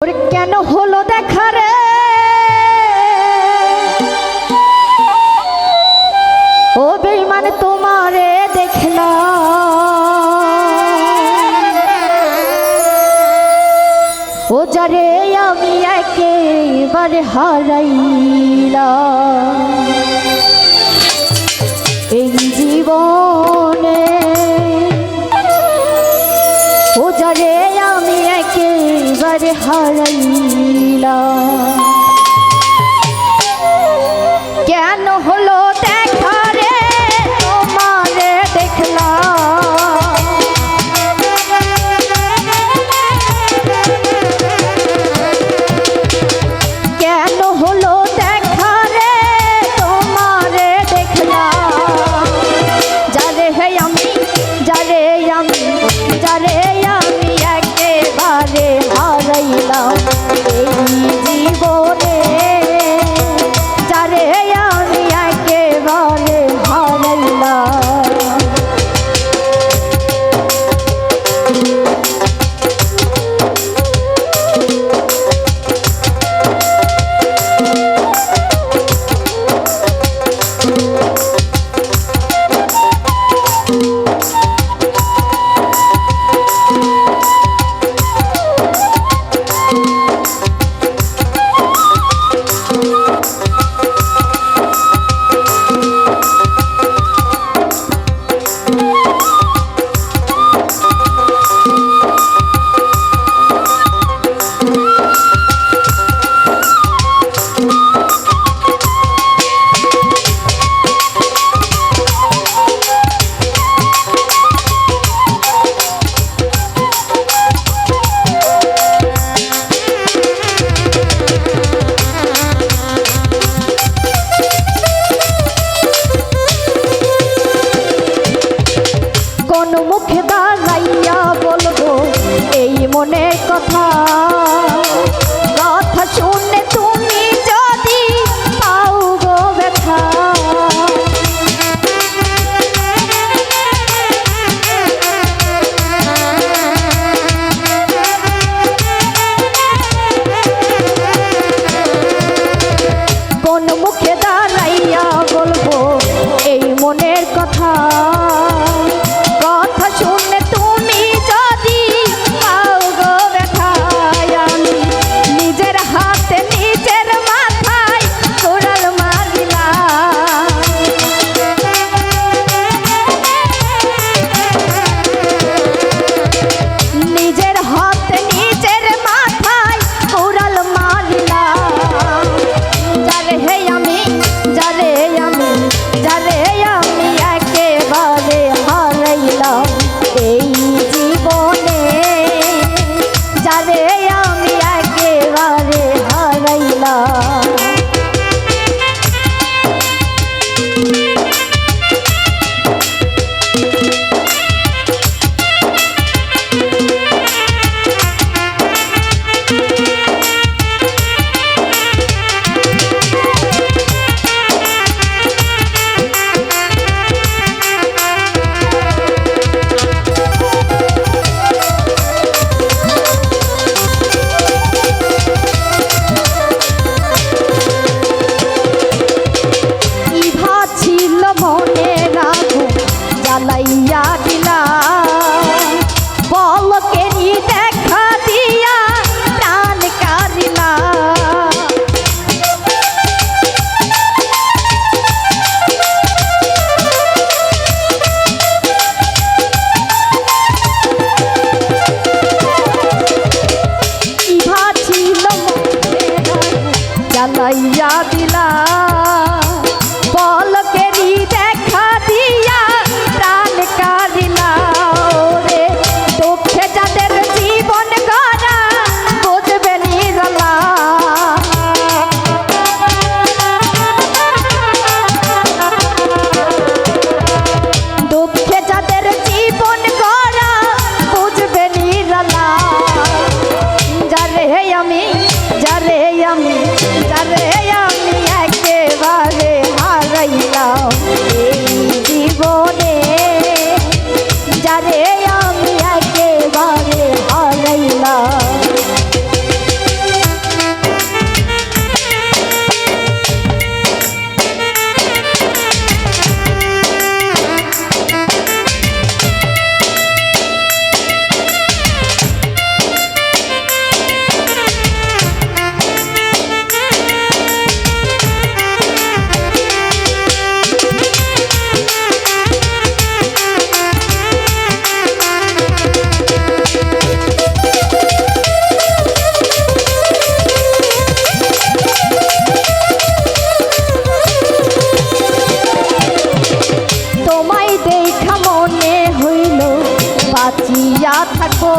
ওর কেন হলো দেখা রে? ও বেইমান তোমারে দেখলাম। ও যারে আমি একেবারে হারাইলাম। এই জীবন হারাইলা মুখে দাঁড়াইয়া বলব এই মনের কথা। কথা শুনে corazones. থাকো